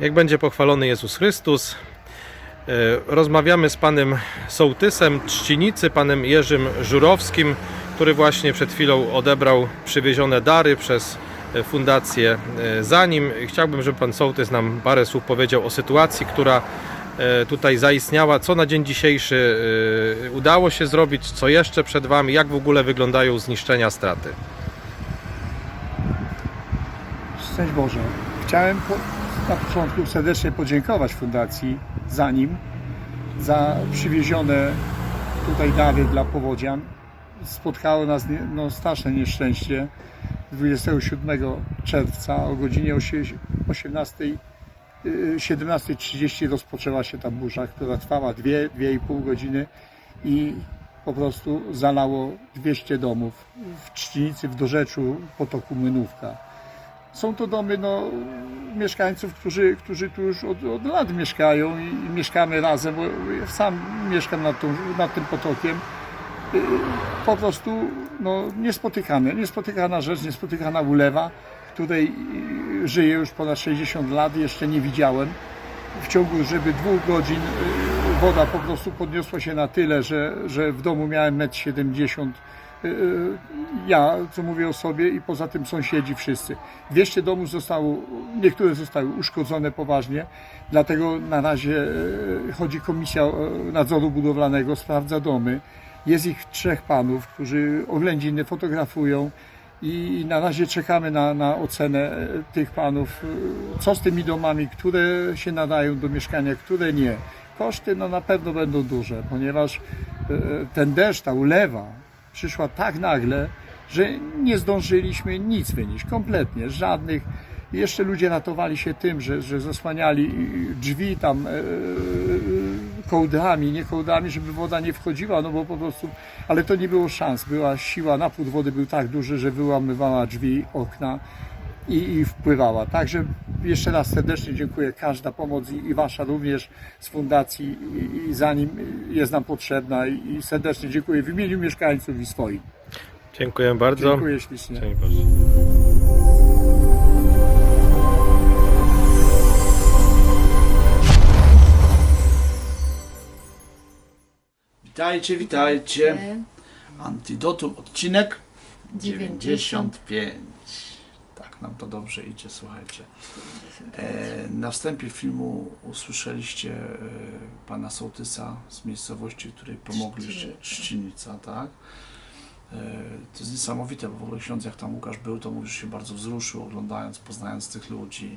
Niech będzie pochwalony Jezus Chrystus. E, Rozmawiamy z panem sołtysem Trzcinicy, panem Jerzym Żurowskim, który właśnie przed chwilą odebrał przywiezione dary przez e, Fundację e, Zanim. Chciałbym, żeby pan sołtys nam parę słów powiedział o sytuacji, która e, tutaj zaistniała. Co na dzień dzisiejszy e, udało się zrobić, co jeszcze przed wami, jak w ogóle wyglądają zniszczenia, straty. Szczęść Boże. Chciałem po, na początku serdecznie podziękować Fundacji Zanim za przywiezione tutaj dary dla powodzian. Spotkało nas no, straszne nieszczęście 27 czerwca o godzinie osie- 18, y, 17.30 rozpoczęła się ta burza, która trwała 2-2,5 godziny i po prostu zalało 200 domów w Trzcinicy, w Dorzeczu, potoku Młynówka. Są to domy no, mieszkańców, którzy, którzy tu już od, od lat mieszkają i, mieszkamy razem, bo ja sam mieszkam nad, tą, nad tym potokiem. Y, Po prostu no, niespotykane, niespotykana rzecz, niespotykana ulewa, której y, żyję już ponad 60 lat, jeszcze nie widziałem. W ciągu, żeby dwóch godzin y, woda po prostu podniosła się na tyle, że, że w domu miałem 1,70 m ja, co mówię o sobie i poza tym sąsiedzi wszyscy. 200 domów zostało, niektóre zostały uszkodzone poważnie, dlatego na razie e, chodzi komisja nadzoru budowlanego, sprawdza domy. Jest ich trzech panów, którzy oględziny fotografują i na razie czekamy na, na ocenę tych panów, co z tymi domami, które się nadają do mieszkania, które nie. Koszty no, na pewno będą duże, ponieważ ten deszcz, ta ulewa przyszła tak nagle, że nie zdążyliśmy nic wynieść, kompletnie, żadnych. Jeszcze ludzie ratowali się tym, że, że zasłaniali drzwi tam e, kołdrami, nie kołdrami, żeby woda nie wchodziła, no bo po prostu, ale to nie było szans, była siła, napływ wody był tak duży, że wyłamywała drzwi, okna i, i wpływała. Także jeszcze raz serdecznie dziękuję. Każda pomoc i, i Wasza również z fundacji i, i zanim jest nam potrzebna i, i serdecznie dziękuję w imieniu mieszkańców i swoim. Dziękuję bardzo. Dziękuję ślicznie. Witajcie, witajcie. Antidotum, odcinek 95. Nam to dobrze idzie, słuchajcie. E, na wstępie filmu usłyszeliście e, pana sołtysa z miejscowości, której pomogliście, Trzcinica, tak? E, to jest niesamowite, bo w ogóle ksiądz, jak tam Łukasz był, to mówisz, się bardzo wzruszył, oglądając, poznając tych ludzi,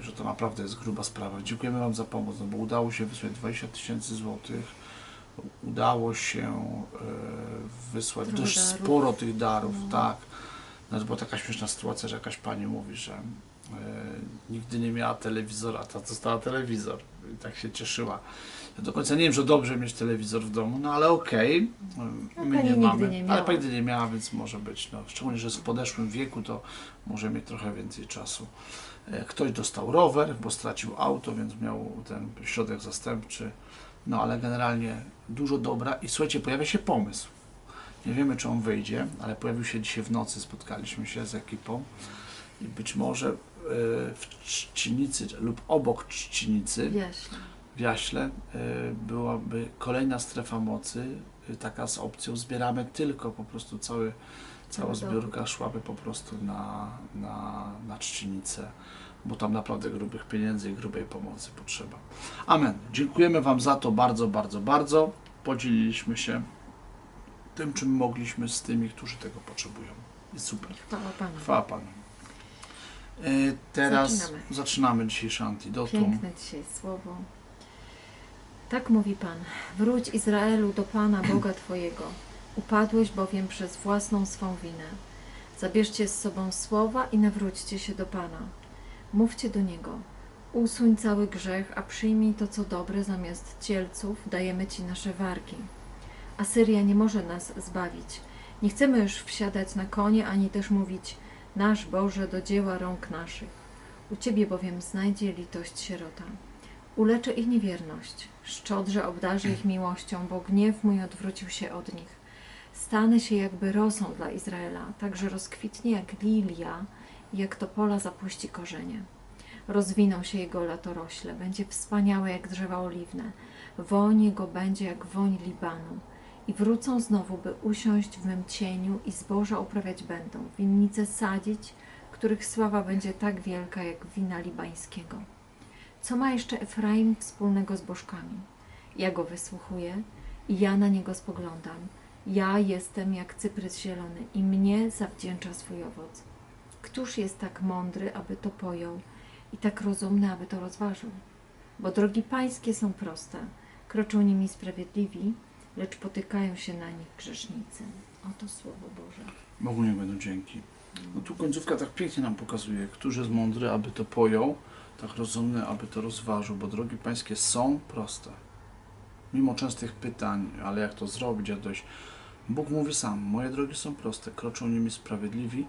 że to naprawdę jest gruba sprawa. Dziękujemy Wam za pomoc, no bo udało się wysłać 20 tysięcy złotych udało się wysłać Trochę dość darów. sporo tych darów, No. tak. Nawet była taka śmieszna sytuacja, że jakaś pani mówi, że e, nigdy nie miała telewizora, a ta dostała telewizor i tak się cieszyła. Ja do końca nie wiem, że dobrze mieć telewizor w domu, no ale okej, A my pani nie mamy, nie ale pani nigdy nie miała, więc może być, no, szczególnie, że w podeszłym wieku, to może mieć trochę więcej czasu. E, Ktoś dostał rower, bo stracił auto, więc miał ten środek zastępczy. No ale generalnie dużo dobra i słuchajcie, pojawia się pomysł. Nie wiemy, czy on wyjdzie, ale pojawił się dzisiaj w nocy, spotkaliśmy się z ekipą i być może e, w Trzcinicy lub obok Trzcinicy, Jaśnie. w Jaśle, e, byłaby kolejna strefa mocy, e, taka z opcją zbieramy tylko po prostu cały, cała zbiórka szłaby po prostu na, na, na Trzcinicę, bo tam naprawdę grubych pieniędzy i grubej pomocy potrzeba. Amen. Dziękujemy Wam za to bardzo, bardzo, bardzo. Podzieliliśmy się tym, czym mogliśmy z tymi, którzy tego potrzebują. I super. Chwała Panu. Chwała Panu. E, Teraz Zaczynamy. zaczynamy dzisiejsze antidotum. Piękne dzisiaj słowo. Tak mówi Pan. Wróć Izraelu do Pana Boga Twojego. Upadłeś bowiem przez własną swą winę. Zabierzcie z sobą słowa i nawróćcie się do Pana. Mówcie do Niego. Usuń cały grzech, a przyjmij to, co dobre, zamiast cielców dajemy Ci nasze wargi. Asyria nie może nas zbawić. Nie chcemy już wsiadać na konie, ani też mówić Nasz Boże do dzieła rąk naszych. U Ciebie bowiem znajdzie litość sierota. Uleczę ich niewierność, szczodrze obdarzę ich miłością, bo gniew mój odwrócił się od nich. Stanę się jakby rosą dla Izraela, tak że rozkwitnie jak lilia jak topola zapuści korzenie. Rozwiną się jego latorośle, będzie wspaniałe jak drzewa oliwne. Woń jego będzie jak woń Libanu. I wrócą znowu, by usiąść w mym cieniu i zboża uprawiać będą, winnice sadzić, których sława będzie tak wielka jak wina libańskiego. Co ma jeszcze Efraim wspólnego z bożkami? Ja go wysłuchuję i ja na niego spoglądam. Ja jestem jak cyprys zielony i mnie zawdzięcza swój owoc. Któż jest tak mądry, aby to pojął i tak rozumny, aby to rozważył? Bo drogi pańskie są proste, kroczą nimi sprawiedliwi, lecz potykają się na nich grzesznicy. Oto Słowo Boże. Bogu nie będą dzięki. No tu końcówka tak pięknie nam pokazuje, któż jest mądry, aby to pojął, tak rozumny, aby to rozważył, bo drogi pańskie są proste. Mimo częstych pytań, ale jak to zrobić, jak dojść. Bóg mówi sam, moje drogi są proste, kroczą nimi sprawiedliwi,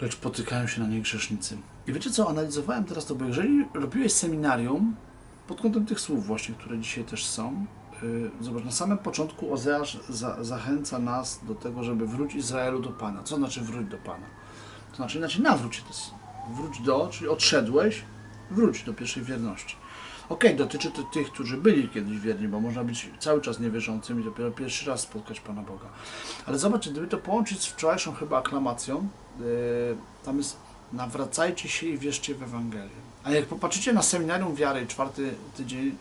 lecz potykają się na nie grzesznicy. I wiecie co, analizowałem teraz to, bo jeżeli robiłeś seminarium pod kątem tych słów właśnie, które dzisiaj też są, zobacz, na samym początku Ozeasz za, zachęca nas do tego, żeby wróć Izraelu do Pana. Co znaczy wróć do Pana? To znaczy inaczej nawróć się. Wróć do, czyli odszedłeś, wróć do pierwszej wierności. Okej, dotyczy to tych, którzy byli kiedyś wierni, bo można być cały czas niewierzącym i dopiero pierwszy raz spotkać Pana Boga. Ale zobacz, gdyby to połączyć z wczorajszą chyba aklamacją, yy, tam jest nawracajcie się i wierzcie w Ewangelię. A jak popatrzycie na seminarium wiary, czwarty tydzień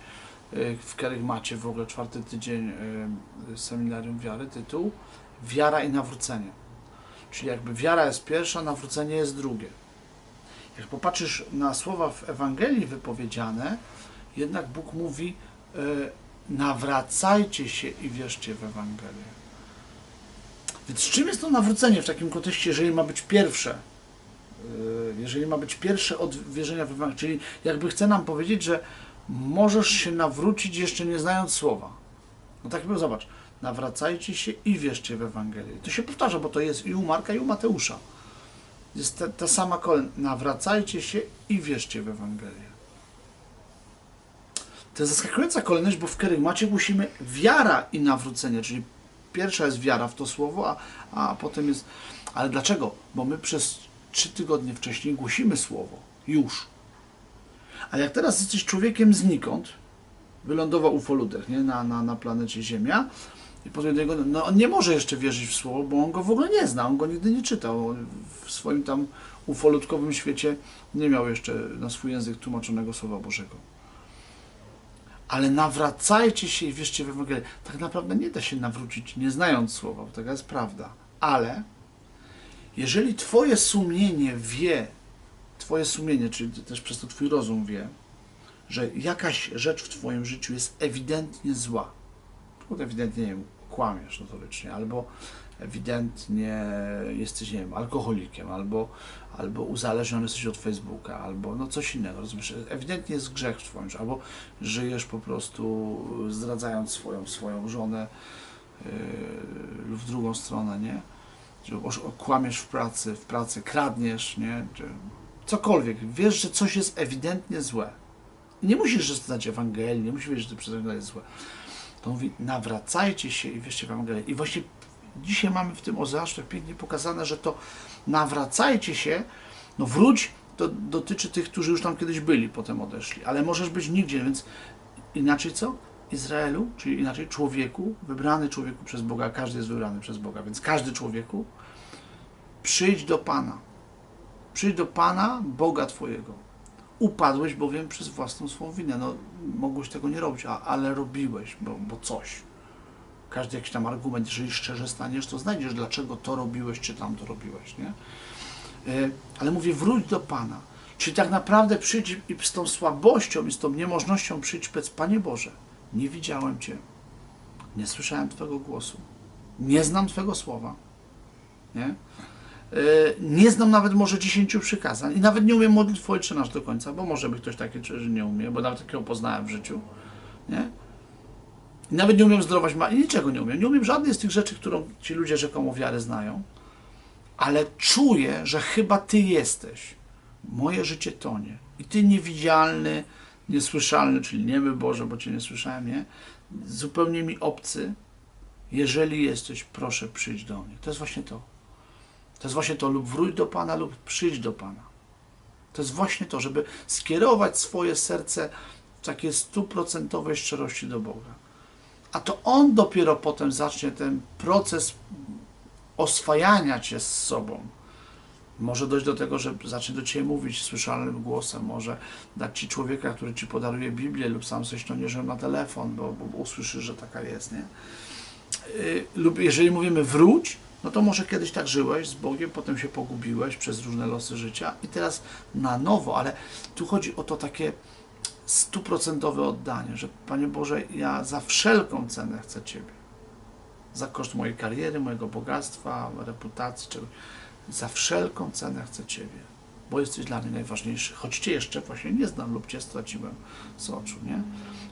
w Kerygmacie, w ogóle czwarty tydzień yy, seminarium wiary, tytuł Wiara i nawrócenie. Czyli jakby wiara jest pierwsza, nawrócenie jest drugie. Jak popatrzysz na słowa w Ewangelii wypowiedziane, jednak Bóg mówi e, nawracajcie się i wierzcie w Ewangelię. Więc czym jest to nawrócenie w takim kontekście, jeżeli ma być pierwsze? Jeżeli ma być pierwsze od wierzenia w Ewangelię, czyli jakby chce nam powiedzieć, że możesz się nawrócić jeszcze nie znając słowa. No tak jakby zobacz, nawracajcie się i wierzcie w Ewangelię. To się powtarza, bo to jest i u Marka, i u Mateusza. Jest ta, ta sama kolej. Nawracajcie się i wierzcie w Ewangelię. To jest zaskakująca kolejność, bo w Kerygmacie głosimy wiara i nawrócenie, czyli pierwsza jest wiara w to słowo, a, a potem jest... Ale dlaczego? Bo my przez trzy tygodnie wcześniej głosimy słowo. Już. A jak teraz jesteś człowiekiem znikąd, wylądował ufoludek, nie? Na, na, na planecie Ziemia, i potem niego, no on nie może jeszcze wierzyć w słowo, bo on go w ogóle nie zna, on go nigdy nie czytał. W swoim tam ufolutkowym świecie nie miał jeszcze na swój język tłumaczonego Słowa Bożego. Ale nawracajcie się i wierzcie w Ewangelię. Tak naprawdę nie da się nawrócić, nie znając słowa, bo taka jest prawda. Ale jeżeli Twoje sumienie wie, Twoje sumienie, czyli też przez to Twój rozum wie, że jakaś rzecz w Twoim życiu jest ewidentnie zła, bo ewidentnie, nie wiem, kłamiesz notorycznie, albo ewidentnie jesteś, nie wiem, alkoholikiem, albo, albo uzależniony jesteś od Facebooka, albo no coś innego, rozumiesz, ewidentnie jest grzech w twoim życiu, albo żyjesz po prostu zdradzając swoją, swoją żonę yy, lub w drugą stronę, nie? Kłamiesz w pracy, w pracy, kradniesz, nie? Czy cokolwiek, wiesz, że coś jest ewidentnie złe. Nie musisz znać Ewangelii, nie musisz wiedzieć, że to Ewangelię jest złe to mówi, nawracajcie się i wierzcie w Ewangelię. I właśnie dzisiaj mamy w tym Ozeaszu tak pięknie pokazane, że to nawracajcie się, no wróć, to dotyczy tych, którzy już tam kiedyś byli, potem odeszli, ale możesz być nigdzie, więc inaczej co? Izraelu, czyli inaczej człowieku, wybrany człowieku przez Boga, każdy jest wybrany przez Boga, więc każdy człowieku, przyjdź do Pana. Przyjdź do Pana, Boga Twojego. Upadłeś bowiem przez własną swą winę. No, mogłeś tego nie robić, a, ale robiłeś, bo, bo coś. Każdy jakiś tam argument, jeżeli szczerze staniesz, to znajdziesz, dlaczego to robiłeś, czy tam to robiłeś, nie? E, Ale mówię, wróć do Pana. Czyli tak naprawdę przyjdź i z tą słabością i z tą niemożnością przyjdź przed Panie Boże. Nie widziałem Cię. Nie słyszałem Twojego głosu. Nie znam Twojego słowa. Nie? E, Nie znam nawet może dziesięciu przykazań i nawet nie umiem modlić Ojcze Nasz do końca, bo może by ktoś takie że nie umie, bo nawet takiego poznałem w życiu. Nie? I nawet nie umiem zdrować niczego nie umiem. Nie umiem żadnej z tych rzeczy, którą ci ludzie rzekomo wiarę znają, ale czuję, że chyba Ty jesteś. Moje życie tonie. I Ty niewidzialny, niesłyszalny, czyli niemy Boże, bo Cię nie słyszałem, nie? Zupełnie mi obcy. Jeżeli jesteś, proszę przyjdź do mnie. To jest właśnie to. To jest właśnie to, lub wróć do Pana, lub przyjdź do Pana. To jest właśnie to, żeby skierować swoje serce w takiej stuprocentowej szczerości do Boga. A to On dopiero potem zacznie ten proces oswajania cię z sobą. Może dojść do tego, że zacznie do ciebie mówić słyszalnym głosem, może dać ci człowieka, który ci podaruje Biblię lub sam coś ślądzierzem na telefon, bo, bo usłyszysz, że taka jest, nie? Yy, lub jeżeli mówimy wróć, no to może kiedyś tak żyłeś z Bogiem, potem się pogubiłeś przez różne losy życia i teraz na nowo, ale tu chodzi o to takie stuprocentowe oddanie, że Panie Boże, ja za wszelką cenę chcę Ciebie. Za koszt mojej kariery, mojego bogactwa, reputacji, czegoś. Za wszelką cenę chcę Ciebie, bo jesteś dla mnie najważniejszy. Choć Cię jeszcze właśnie nie znam lub Cię straciłem z oczu, nie?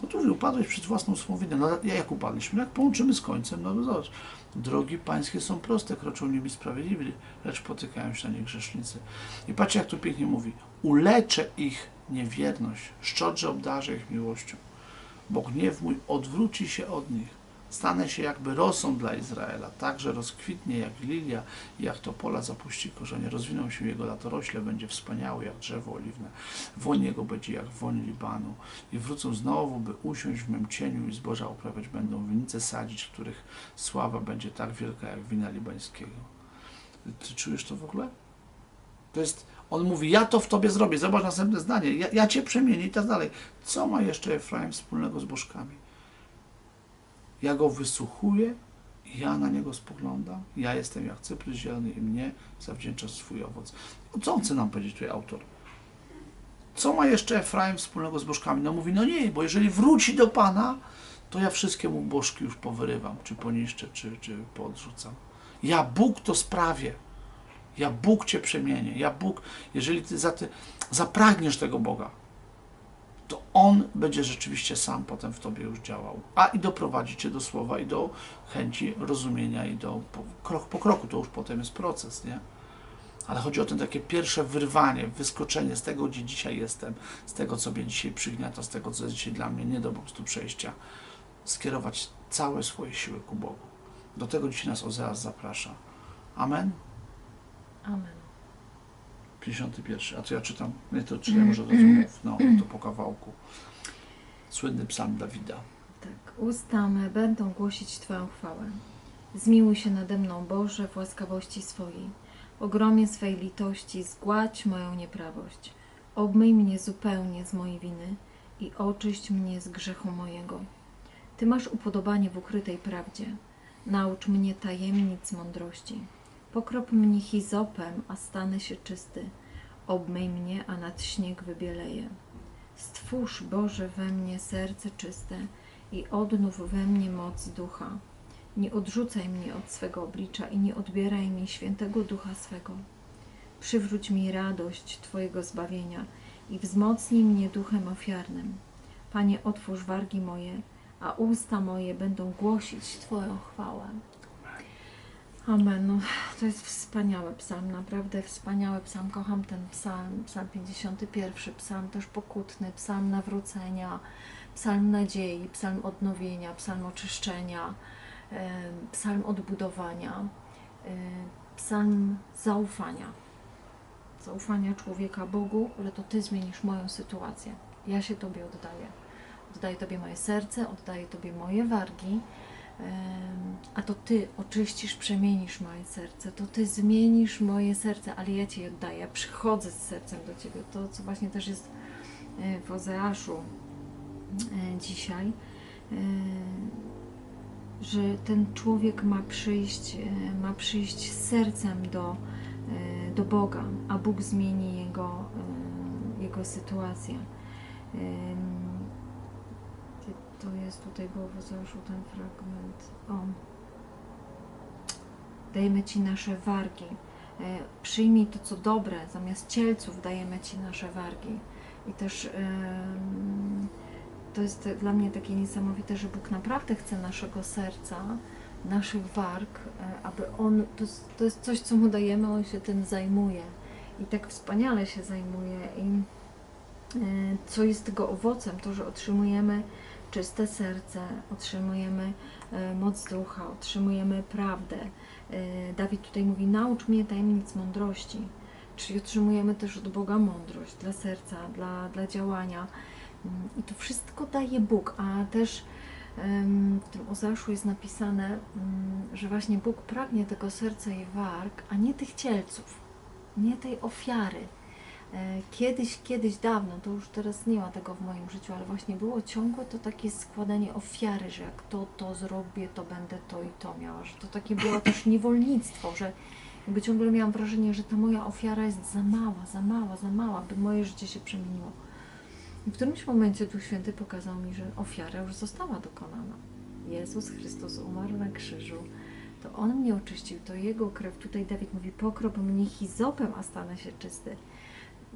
No tu mówię, upadłeś przed własną swą winę. No ja jak upadliśmy? Jak połączymy z końcem, no to zobacz. Drogi pańskie są proste, kroczą nimi sprawiedliwi, lecz potykają się na nie grzesznicy. I patrzcie, jak tu pięknie mówi. Uleczę ich niewierność, szczodrze obdarzę ich miłością, bo gniew mój odwróci się od nich. Stanę się jakby rosą dla Izraela, tak, że rozkwitnie jak lilia i jak to pola zapuści korzenie. Rozwiną się jego latorośle, będzie wspaniały jak drzewo oliwne. Woń jego będzie jak woń Libanu. I wrócą znowu, by usiąść w mym cieniu i zboża uprawiać będą, winnice sadzić, których sława będzie tak wielka jak wina libańskiego. Ty czujesz to w ogóle? To jest, on mówi, ja to w tobie zrobię. Zobacz następne zdanie. Ja, ja cię przemienię i tak dalej. Co ma jeszcze Efraim wspólnego z bożkami? Ja go wysłuchuję, ja na niego spoglądam. Ja jestem jak cyprys zielony i mnie zawdzięcza swój owoc. Co on chce nam powiedzieć tutaj autor? Co ma jeszcze Efraim wspólnego z bożkami? No mówi, no nie, bo jeżeli wróci do Pana, to ja wszystkie mu bożki już powyrywam, czy poniszczę, czy, czy poodrzucam. Ja Bóg to sprawię. Ja Bóg Cię przemienię. Ja Bóg, jeżeli Ty za ty zapragniesz tego Boga, to On będzie rzeczywiście sam potem w Tobie już działał. A i doprowadzi Cię do słowa i do chęci rozumienia i do po, krok po kroku. To już potem jest proces, nie? Ale chodzi o to takie pierwsze wyrwanie, wyskoczenie z tego, gdzie dzisiaj jestem, z tego, co mnie dzisiaj przygniata, z tego, co jest dzisiaj dla mnie nie do prostu przejścia. Skierować całe swoje siły ku Bogu. Do tego dzisiaj nas Ozeas zaprasza. Amen. Amen. 51. A to ja czytam. Nie, to czytam może od razu mów. No, to po kawałku. Słynny psalm Dawida. Tak, usta me będą głosić Twoją chwałę. Zmiłuj się nade mną, Boże, w łaskawości swojej. W ogromie swej litości zgładź moją nieprawość. Obmyj mnie zupełnie z mojej winy i oczyść mnie z grzechu mojego. Ty masz upodobanie w ukrytej prawdzie. Naucz mnie tajemnic mądrości. Pokrop mnie hizopem, a stanę się czysty. Obmyj mnie, a nad śnieg wybieleję. Stwórz, Boże, we mnie serce czyste i odnów we mnie moc ducha. Nie odrzucaj mnie od swego oblicza i nie odbieraj mi świętego ducha swego. Przywróć mi radość Twojego zbawienia i wzmocnij mnie duchem ofiarnym. Panie, otwórz wargi moje, a usta moje będą głosić Twoją chwałę. Amen. No, to jest wspaniały psalm, naprawdę wspaniały psalm. Kocham ten psalm, psalm 51, psalm też pokutny, psalm nawrócenia, psalm nadziei, psalm odnowienia, psalm oczyszczenia, psalm odbudowania, psalm zaufania. Zaufania człowieka Bogu, że to Ty zmienisz moją sytuację. Ja się Tobie oddaję. Oddaję Tobie moje serce, oddaję Tobie moje wargi, a to Ty oczyścisz, przemienisz moje serce, to Ty zmienisz moje serce, ale ja Ci oddaję, ja przychodzę z sercem do Ciebie. To, co właśnie też jest e, w Ozeaszu e, dzisiaj, e, że ten człowiek ma przyjść, ma przyjść z sercem do, do Boga, a Bóg zmieni jego, jego sytuację. To jest tutaj Ozeaszu ten fragment. O. Dajemy Ci nasze wargi. E, Przyjmij to, co dobre, zamiast cielców dajemy Ci nasze wargi. I też to jest dla mnie takie niesamowite, że Bóg naprawdę chce naszego serca, naszych warg, e, aby On, to, jest- to jest coś, co Mu dajemy, On się tym zajmuje. I tak wspaniale się zajmuje. I e, co jest tego owocem? To, że otrzymujemy czyste serce, otrzymujemy e, moc ducha, otrzymujemy prawdę. E, Dawid tutaj mówi: Naucz mnie tajemnic mądrości. Czyli otrzymujemy też od Boga mądrość dla serca, dla, dla działania. Mm, I to wszystko daje Bóg, a też w tym Ozaszu jest napisane, mm, że właśnie Bóg pragnie tego serca i warg, a nie tych cielców, nie tej ofiary. E, Kiedyś, kiedyś dawno, to już teraz nie ma tego w moim życiu, ale właśnie było ciągłe to takie składanie ofiary, że jak to, to zrobię, to będę to i to miała, że to takie było też niewolnictwo, że jakby ciągle miałam wrażenie, że ta moja ofiara jest za mała, za mała, za mała, by moje życie się przemieniło. I w którymś momencie Duch Święty pokazał mi, że ofiara już została dokonana. Jezus Chrystus umarł na krzyżu, to On mnie oczyścił, to Jego krew. Tutaj Dawid mówi, pokrop mnie hizopem, a stanę się czysty.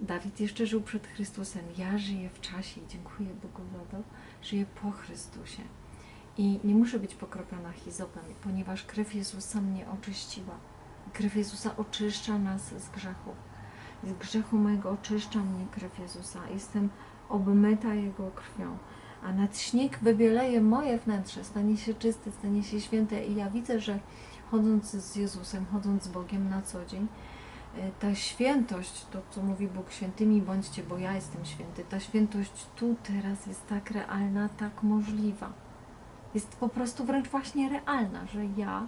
Dawid jeszcze żył przed Chrystusem. Ja żyję w czasie i dziękuję Bogu za to, żyję po Chrystusie. I nie muszę być pokropiona hizopem, ponieważ krew Jezusa mnie oczyściła. Krew Jezusa oczyszcza nas z grzechów. Z grzechu mojego oczyszcza mnie krew Jezusa. Jestem obmyta Jego krwią. A nad śnieg wybieleje moje wnętrze, stanie się czyste, stanie się święte. I ja widzę, że chodząc z Jezusem, chodząc z Bogiem na co dzień, ta świętość, to co mówi Bóg, świętymi bądźcie, bo ja jestem święty, ta świętość tu teraz jest tak realna, tak możliwa. Jest po prostu wręcz właśnie realna, że ja,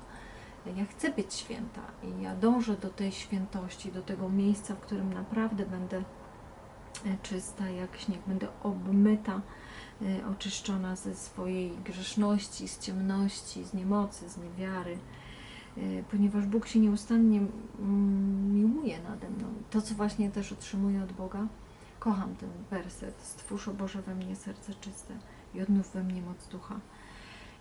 ja chcę być święta i ja dążę do tej świętości, do tego miejsca, w którym naprawdę będę y, czysta jak śnieg, będę obmyta, y, oczyszczona ze swojej grzeszności, z ciemności, z niemocy, z niewiary. y, ponieważ Bóg się nieustannie miłuje nade mną. To, co właśnie też otrzymuję od Boga, kocham ten werset. Stwórz, o Boże, we mnie serce czyste i odnów we mnie moc ducha.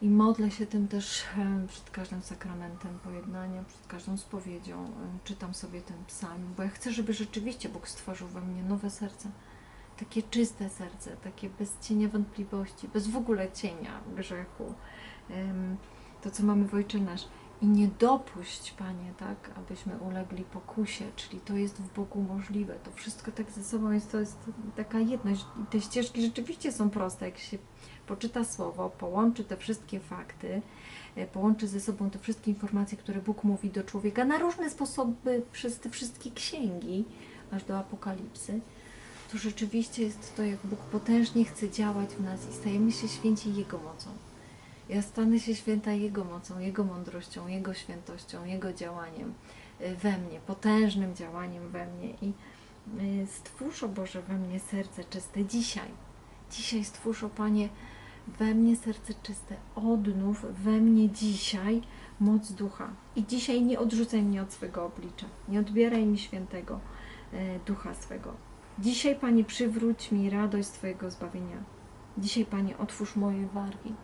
I modlę się tym też em, przed każdym sakramentem pojednania, przed każdą spowiedzią. em, Czytam sobie ten psalm, bo ja chcę, żeby rzeczywiście Bóg stworzył we mnie nowe serce. Takie czyste serce, takie bez cienia wątpliwości, bez w ogóle cienia grzechu. To, co mamy w Ojcze Nasz i nie dopuść, Panie, tak, abyśmy ulegli pokusie, czyli to jest w Bogu możliwe. To wszystko tak ze sobą jest, to jest taka jedność. Te ścieżki rzeczywiście są proste, jak się poczyta słowo, połączy te wszystkie fakty, e, połączy ze sobą te wszystkie informacje, które Bóg mówi do człowieka na różne sposoby przez te wszystkie księgi, aż do apokalipsy, to rzeczywiście jest to, jak Bóg potężnie chce działać w nas i stajemy się święci Jego mocą. Ja stanę się święta Jego mocą, Jego mądrością, Jego świętością, Jego działaniem y, we mnie, potężnym działaniem we mnie i y, stwórz, o Boże, we mnie serce czyste dzisiaj. Dzisiaj stwórz, o Panie, we mnie serce czyste. Odnów we mnie dzisiaj moc ducha. I dzisiaj nie odrzucaj mnie od swego oblicza. Nie odbieraj mi świętego y, ducha swego. Dzisiaj, Panie, przywróć mi radość Twojego zbawienia. Dzisiaj, Panie, otwórz moje wargi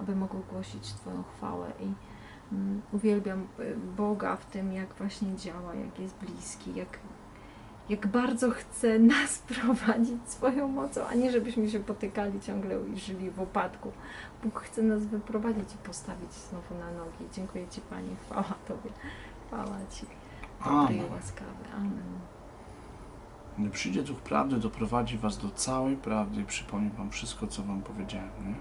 aby mogły głosić Twoją chwałę i mm, uwielbiam y, Boga w tym, jak właśnie działa, jak jest bliski, jak, jak bardzo chce nas prowadzić swoją mocą, a nie żebyśmy się potykali ciągle i żyli w upadku. Bóg chce nas wyprowadzić i postawić znowu na nogi. Dziękuję Ci Panie, chwała Tobie, chwała Ci, dobry i Amen. łaskawy. Amen. Gdy przyjdzie Duch Prawdy, doprowadzi Was do całej prawdy i przypomni Wam wszystko, co Wam powiedziałem. Nie?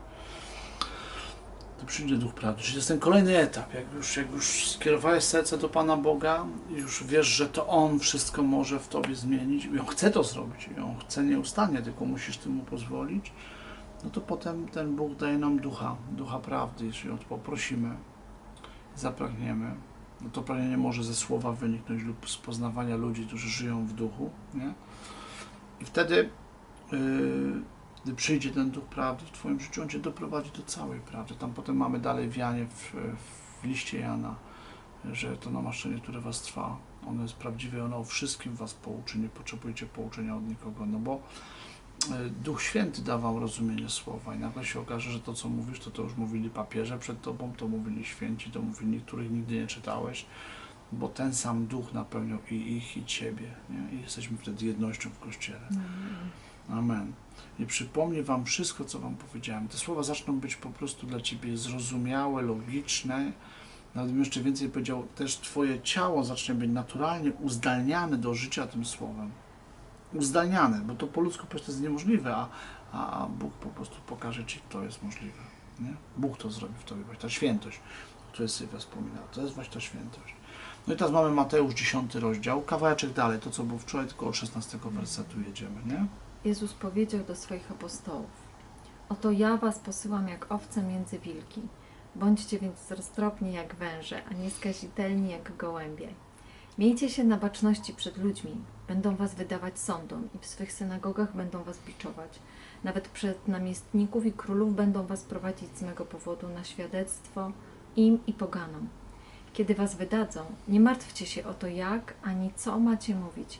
To przyjdzie Duch Prawdy. Czyli to jest ten kolejny etap. Jak już, jak już skierowałeś serce do Pana Boga, już wiesz, że to On wszystko może w Tobie zmienić i On chce to zrobić. I On chce nieustannie, tylko musisz Ty Mu pozwolić. No to potem ten Bóg daje nam Ducha, Ducha Prawdy. Jeśli o to poprosimy, zapragniemy, no to pragnienie może ze słowa wyniknąć lub z poznawania ludzi, którzy żyją w duchu, nie? I wtedy, yy, gdy przyjdzie ten duch prawdy w Twoim życiu, on Cię doprowadzi do całej prawdy. Tam potem mamy dalej wianie w, w liście Jana, że to namaszczenie, które Was trwa, ono jest prawdziwe, ono o wszystkim Was pouczy, nie potrzebujecie pouczenia od nikogo, no bo yy, Duch Święty dawał rozumienie słowa i nagle się okaże, że to, co mówisz, to to już mówili papieże przed Tobą, to mówili święci, to mówili, których nigdy nie czytałeś, bo ten sam Duch napełniał i ich, i Ciebie. Nie? I jesteśmy wtedy jednością w Kościele. Amen. I przypomnę Wam wszystko, co Wam powiedziałem. Te słowa zaczną być po prostu dla Ciebie zrozumiałe, logiczne. Nawet bym jeszcze więcej powiedział, też Twoje ciało zacznie być naturalnie uzdalniane do życia tym słowem. Uzdalniane, bo to po ludzku jest niemożliwe, a, a Bóg po prostu pokaże Ci, to jest możliwe. Nie? Bóg to zrobi w Tobie, właśnie ta świętość, o której Sylwia wspominała. To jest właśnie ta świętość. No i teraz mamy Mateusz 10 rozdział, kawałeczek dalej, to co było wczoraj, tylko od 16 wersetu jedziemy, nie? Jezus powiedział do swoich apostołów: Oto ja was posyłam jak owce między wilki. Bądźcie więc roztropni jak węże, a nie skazitelni jak gołębie. Miejcie się na baczności przed ludźmi. Będą was wydawać sądom i w swych synagogach będą was biczować. Nawet przed namiestników i królów będą was prowadzić z mego powodu na świadectwo im i poganom. Kiedy was wydadzą, nie martwcie się o to jak ani co macie mówić.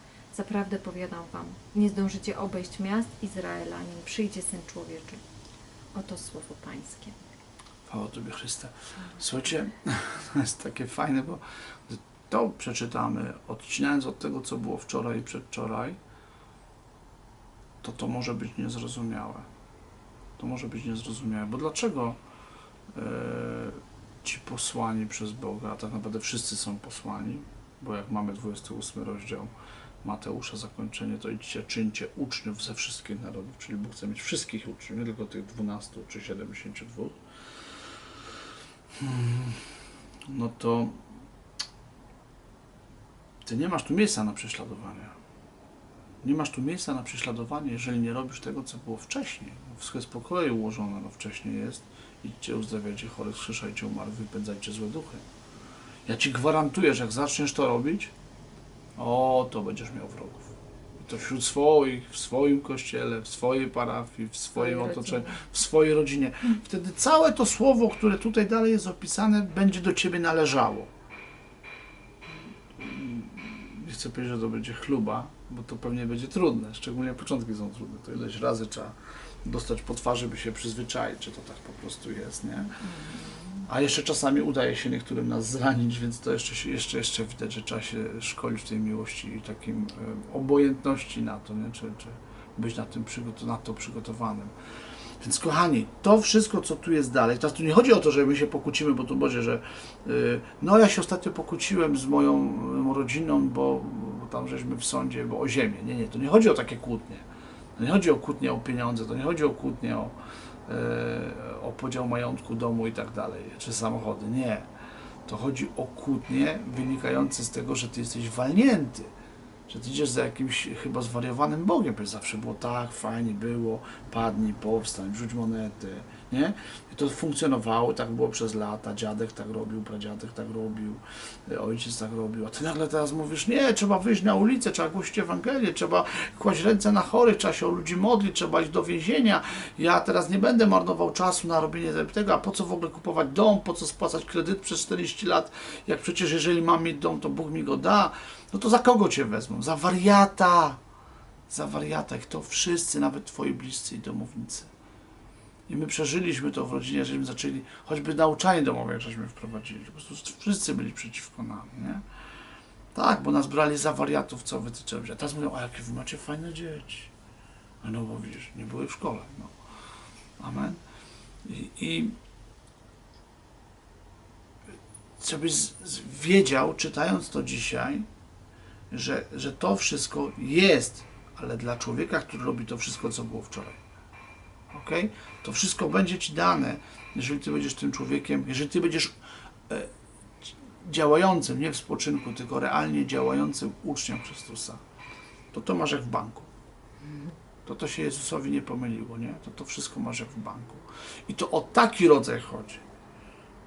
Zaprawdę powiadam wam, nie zdążycie obejść miast Izraela, nim przyjdzie Syn Człowieczy. Oto słowo Pańskie. Chwała Tobie Chryste. Słuchajcie, to jest takie fajne, bo to przeczytamy, odcinając od tego, co było wczoraj i przedwczoraj, to to może być niezrozumiałe. To może być niezrozumiałe, bo dlaczego e, ci posłani przez Boga, a tak naprawdę wszyscy są posłani, bo jak mamy 28 rozdział Mateusza, zakończenie, to idźcie, czyńcie uczniów ze wszystkich narodów, czyli Bóg chce mieć wszystkich uczniów, nie tylko tych 12 czy 72 no to ty nie masz tu miejsca na prześladowanie. Nie masz tu miejsca na prześladowanie, jeżeli nie robisz tego, co było wcześniej. Wszystko jest po kolei ułożone, no wcześniej jest idźcie, uzdrawiajcie chorych, skrzeszajcie umarłych, wypędzajcie złe duchy. Ja Ci gwarantuję, że jak zaczniesz to robić, o, to będziesz miał wrogów. I to wśród swoich, w swoim kościele, w swojej parafii, w swoim Swojej otoczeniu, w swojej rodzinie. Wtedy całe to słowo, które tutaj dalej jest opisane, będzie do Ciebie należało. Nie chcę powiedzieć, że to będzie chluba, bo to pewnie będzie trudne, szczególnie początki są trudne. To ileś razy trzeba dostać po twarzy, by się przyzwyczaić, że to tak po prostu jest, nie? A jeszcze czasami udaje się niektórym nas zranić, więc to jeszcze, się- jeszcze, jeszcze widać, że trzeba się szkolić w tej miłości i takim obojętności na to, nie? Czy, czy być na, tym na to przygotowanym. Więc kochani, to wszystko, co tu jest dalej, teraz tu nie chodzi o to, że my się pokłócimy, bo tu będzie, że y, no ja się ostatnio pokłóciłem z moją, rodziną, bo, bo tam żeśmy w sądzie, bo o ziemię. Nie, nie, to nie chodzi o takie kłótnie. To nie chodzi o kłótnie o pieniądze, to nie chodzi o kłótnie o, o podział majątku, domu i tak dalej, czy samochody. Nie. To chodzi o kłótnie wynikające z tego, że ty jesteś walnięty. Że ty idziesz za jakimś chyba zwariowanym Bogiem, bo zawsze było tak, fajnie było, padnij, powstań, rzuć monety, nie? I to funkcjonowało, tak było przez lata, dziadek tak robił, pradziadek tak robił, e, ojciec tak robił, a ty nagle teraz mówisz, nie, trzeba wyjść na ulicę, trzeba głosić Ewangelię, trzeba kłaść ręce na chorych, trzeba się o ludzi modlić, trzeba iść do więzienia, ja teraz nie będę marnował czasu na robienie tego, a po co w ogóle kupować dom, po co spłacać kredyt przez 40 lat, jak przecież jeżeli mam mieć dom, to Bóg mi go da, no to za kogo cię wezmą? Za wariata! Za wariata, jak to wszyscy, nawet twoi bliscy i domownicy. I my przeżyliśmy to w rodzinie, żeśmy zaczęli, choćby nauczanie domowe, jak żeśmy wprowadzili, po prostu wszyscy byli przeciwko nam, nie? Tak, bo nas brali za wariatów, co wy, co wy. A teraz mówią, a jakie wy macie fajne dzieci. No, bo widzisz, nie były w szkole, no. Amen. I, i żebyś wiedział, czytając to dzisiaj, że, że to wszystko jest, ale dla człowieka, który robi to wszystko, co było wczoraj. Ok? To wszystko będzie ci dane, jeżeli ty będziesz tym człowiekiem, jeżeli ty będziesz e, działającym, nie w spoczynku, tylko realnie działającym uczniem Chrystusa. To to masz jak w banku. To to się Jezusowi nie pomyliło, nie? To to wszystko masz jak w banku. I to o taki rodzaj chodzi.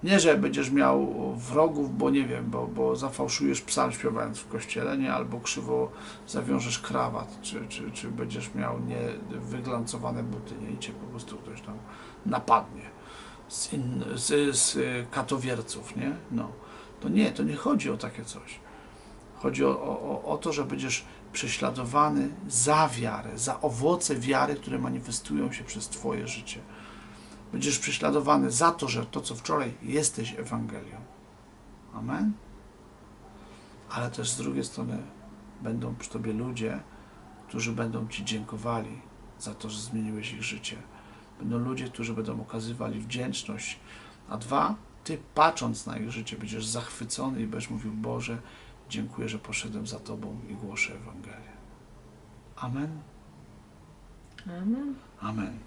Nie, że będziesz miał wrogów, bo nie wiem, bo, bo zafałszujesz psalm śpiewając w kościele, nie? Albo krzywo zawiążesz krawat, czy, czy, czy będziesz miał nie wyglancowane buty, nie? I cię po prostu ktoś tam napadnie z, in, z, z katowierców, nie? No. To nie, to nie chodzi o takie coś. Chodzi o, o, o to, że będziesz prześladowany za wiarę, za owoce wiary, które manifestują się przez Twoje życie. Będziesz prześladowany za to, że to, co wczoraj jesteś Ewangelią. Amen. Ale też z drugiej strony będą przy Tobie ludzie, którzy będą Ci dziękowali za to, że zmieniłeś ich życie. Będą ludzie, którzy będą okazywali wdzięczność. A dwa, Ty patrząc na ich życie będziesz zachwycony i będziesz mówił, Boże, dziękuję, że poszedłem za Tobą i głoszę Ewangelię. Amen. Amen. Amen.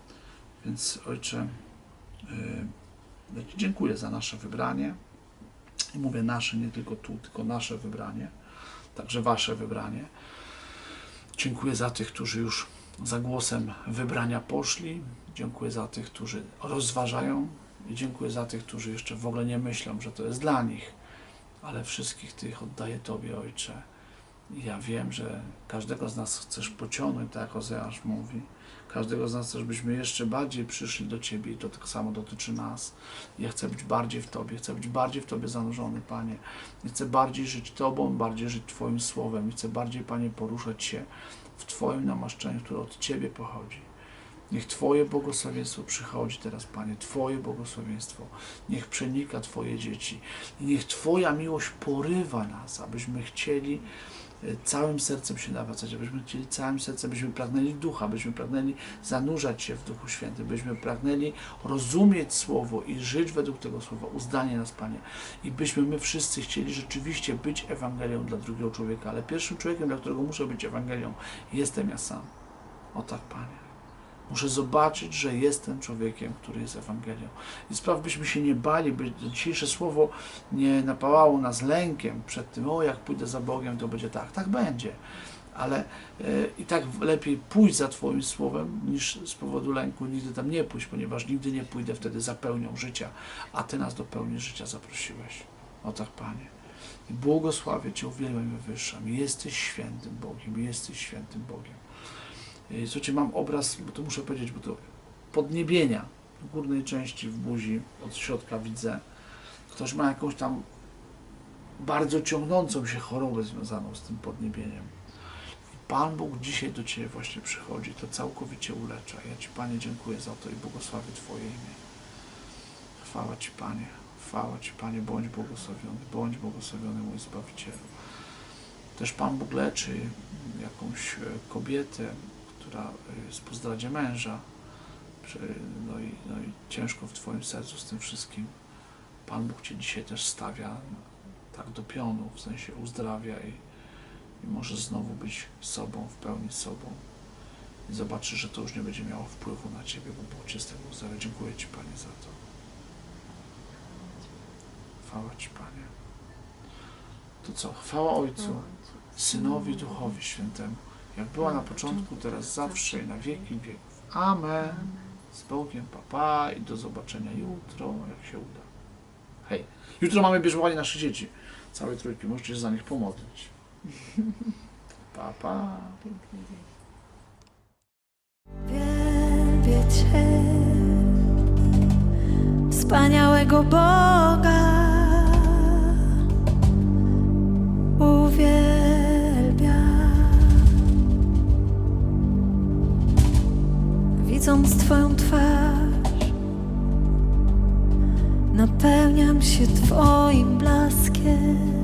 Więc Ojcze, dziękuję za nasze wybranie. I mówię nasze, nie tylko tu, tylko nasze wybranie, także Wasze wybranie. Dziękuję za tych, którzy już za głosem wybrania poszli. Dziękuję za tych, którzy rozważają. I dziękuję za tych, którzy jeszcze w ogóle nie myślą, że to jest dla nich. Ale wszystkich tych oddaję Tobie, Ojcze. I ja wiem, że każdego z nas chcesz pociągnąć, tak jak Ozeasz mówi. Każdego z nas też byśmy jeszcze bardziej przyszli do Ciebie i to tak samo dotyczy nas. Ja chcę być bardziej w Tobie, chcę być bardziej w Tobie zanurzony, Panie. Chcę bardziej żyć Tobą, bardziej żyć Twoim Słowem i chcę bardziej, Panie, poruszać się w Twoim namaszczeniu, które od Ciebie pochodzi. Niech Twoje błogosławieństwo przychodzi teraz, Panie, Twoje błogosławieństwo. Niech przenika Twoje dzieci i niech Twoja miłość porywa nas, abyśmy chcieli e, całym sercem się nawracać, abyśmy chcieli całym sercem, byśmy pragnęli ducha, byśmy pragnęli zanurzać się w Duchu Świętym, byśmy pragnęli rozumieć Słowo i żyć według tego Słowa. Uzdanie nas, Panie. I byśmy my wszyscy chcieli rzeczywiście być Ewangelią dla drugiego człowieka, ale pierwszym człowiekiem, dla którego muszę być Ewangelią, jestem ja sam. O tak, Panie. Muszę zobaczyć, że jestem człowiekiem, który jest Ewangelią. I spraw, byśmy się nie bali, by dzisiejsze słowo nie napałało nas lękiem przed tym, o jak pójdę za Bogiem, to będzie tak. Tak będzie. Ale e, i tak lepiej pójść za Twoim słowem, niż z powodu lęku nigdy tam nie pójść, ponieważ nigdy nie pójdę wtedy za pełnią życia, a Ty nas do pełni życia zaprosiłeś. O tak, Panie. I błogosławię Cię, uwielbiam i wywyższam. Jesteś świętym Bogiem, jesteś świętym Bogiem. Y, Słuchajcie, mam obraz, bo to muszę powiedzieć, bo to podniebienia w górnej części w buzi, od środka widzę. Ktoś ma jakąś tam bardzo ciągnącą się chorobę związaną z tym podniebieniem. Pan Bóg dzisiaj do Ciebie właśnie przychodzi, to całkowicie ulecza. Ja Ci, Panie, dziękuję za to i błogosławię Twoje imię. Chwała Ci, Panie. Chwała Ci, Panie. Bądź błogosławiony. Bądź błogosławiony, mój Zbawicielu. Też Pan Bóg leczy jakąś e, kobietę, która y, jest po zdradzie męża. No i, no i ciężko w Twoim sercu z tym wszystkim. Pan Bóg Cię dzisiaj też stawia tak do pionu, w sensie uzdrawia i, i możesz znowu być sobą, w pełni sobą. I zobaczysz, że to już nie będzie miało wpływu na Ciebie, bo Bóg Cię z tego uzdrawia. Dziękuję Ci, Panie, za to. Chwała Ci, Panie. To co? Chwała Ojcu, Synowi, Duchowi Świętemu, jak była na początku, teraz zawsze i na wieki wieków. Amen. Z Bogiem, papa i do zobaczenia jutro, jak się uda. Hej, jutro mamy bierzmowanie naszych dzieci. Całe trójki, możecie się za nich pomodlić. Papa. Pa. Piękny dzień. Wielbię Cię, wspaniałego Boga. Widząc Twoją twarz, napełniam się Twoim blaskiem.